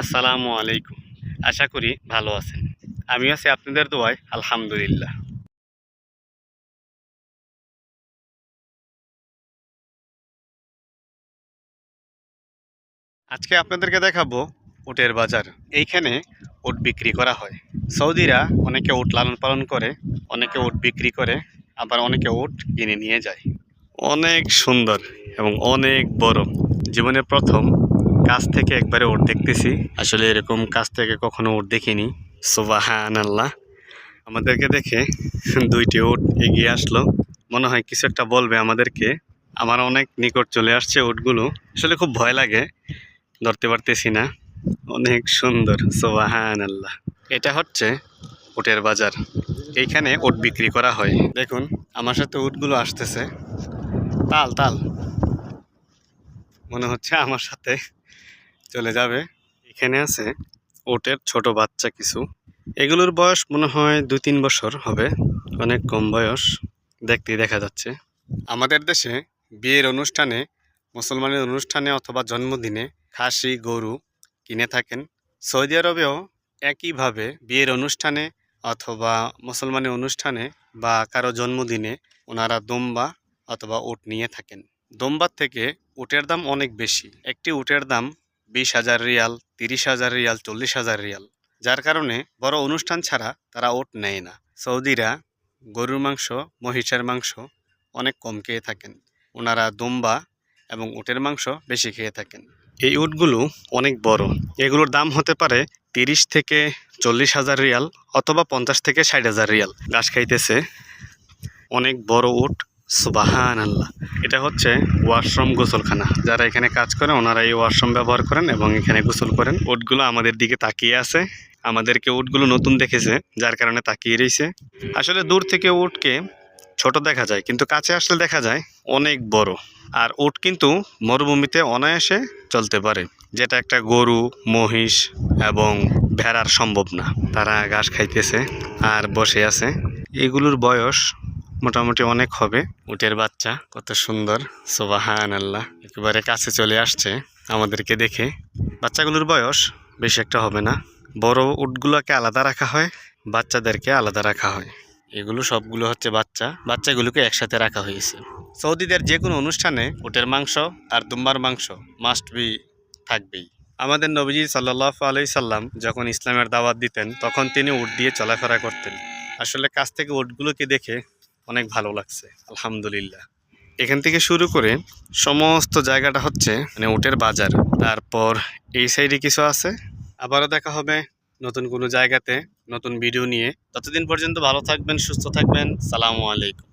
আসসালামু আলাইকুম। আশা করি ভালো আছেন। আমি আছি আপনাদের দোয়ায়, আলহামদুলিল্লাহ। আজকে আপনাদেরকে দেখাবো উটের বাজার। এইখানে উট বিক্রি করা হয়। সৌদিরা অনেকে উট লালন পালন করে, অনেকে উট বিক্রি করে, আবার অনেকে উট কিনে নিয়ে যায়। অনেক সুন্দর এবং অনেক বড়। জীবনে প্রথম কাছ থেকে একবারে উট দেখতেছি। আসলে এরকম কাছ থেকে কখনো উট দেখিনি। সোবাহান আল্লাহ আমাদেরকে দেখে দুইটি উট এগিয়ে আসলো। মনে হয় কিছু একটা বলবে আমাদেরকে। আমার অনেক নিকট চলে আসছে উটগুলো। আসলে খুব ভয় লাগে। ধরতে পারতেছি না। অনেক সুন্দর। সোবাহান আল্লাহ এটা হচ্ছে উটের বাজার। এইখানে উট বিক্রি করা হয়। দেখুন, আমার সাথে উটগুলো আসতেছে। তাল তাল। মনে হচ্ছে আমার সাথে চলে যাবে। এখানে আছে ওটের ছোট বাচ্চা কিছু। এগুলোর বয়স মনে হয় দু তিন বছর হবে। অনেক কম বয়স। দেখতেই দেখা যাচ্ছে। আমাদের দেশে বিয়ের অনুষ্ঠানে, মুসলমানের অনুষ্ঠানে অথবা জন্মদিনে খাসি, গরু কিনে থাকেন। সৌদি আরবেও একইভাবে বিয়ের অনুষ্ঠানে অথবা মুসলমানের অনুষ্ঠানে বা কারও জন্মদিনে ওনারা দোম্বা অথবা উট নিয়ে থাকেন। দোম্বার থেকে উটের দাম অনেক বেশি। একটি উটের দাম বিশ হাজার রিয়াল, তিরিশ হাজার রিয়াল, চল্লিশ হাজার রিয়াল। যার কারণে বড় অনুষ্ঠান ছাড়া তারা ওট নেয় না। সৌদিরা গরুর মাংস, মহিষের মাংস অনেক কম খেয়ে থাকেন। ওনারা দুম্বা এবং উটের মাংস বেশি খেয়ে থাকেন। এই উটগুলো অনেক বড়। এগুলোর দাম হতে পারে তিরিশ থেকে চল্লিশ হাজার রিয়াল অথবা পঞ্চাশ থেকে ষাট হাজার রিয়াল। ঘাস খাইতেছে অনেক বড় উট সুবাহান আল্লাহ এটা হচ্ছে ওয়াশরুম গোসলখানা। যারা এখানে কাজ করে, ওনারা এই ওয়াশরুম ব্যবহার করেন এবং এখানে গোসল করেন। ওটগুলো আমাদের দিকে তাকিয়ে আছে। আমাদেরকে উটগুলো নতুন দেখেছে, যার কারণে তাকিয়ে রয়েছে। আসলে দূর থেকে উটকে ছোট দেখা যায়, কিন্তু কাছে আসলে দেখা যায় অনেক বড়। আর উট কিন্তু মরুভূমিতে অনায়াসে চলতে পারে, যেটা একটা গরু, মহিষ এবং ভেড়ার সম্ভব না। তারা ঘাস খাইতেছে আর বসে আছে। এগুলোর বয়স মোটামুটি অনেক হবে। উটের বাচ্চা, কত সুন্দর। সোবাহান আল্লাহ একেবারে কাছে চলে আসছে আমাদেরকে দেখে। বাচ্চাগুলোর বয়স বেশি একটা হবে না। বড় উটগুলোকে আলাদা রাখা হয়, বাচ্চাদেরকে আলাদা রাখা হয়। এগুলো সবগুলো হচ্ছে বাচ্চা। বাচ্চাগুলোকে একসাথে রাখা হয়েছে। সৌদিদের যে কোনো অনুষ্ঠানে উটের মাংস আর দুম্বার মাংস মাস্ট বি থাকবেই। আমাদের নবীজি সাল্লাহ আলাই সাল্লাম যখন ইসলামের দাওয়াত দিতেন, তখন তিনি উট দিয়ে চলাফেরা করতেন। আসলে কাছ থেকে উটগুলোকে দেখে অনেক ভালো লাগছে, আলহামদুলিল্লাহ। এখান থেকে শুরু করে সমস্ত জায়গাটা হচ্ছে মানে উটের বাজার। তারপর এই সাইডে কিছু আছে, আবারও দেখা হবে নতুন কোনো জায়গাতে নতুন ভিডিও নিয়ে। ততদিন পর্যন্ত ভালো থাকবেন, সুস্থ থাকবেন, সালামু আলাইকুম।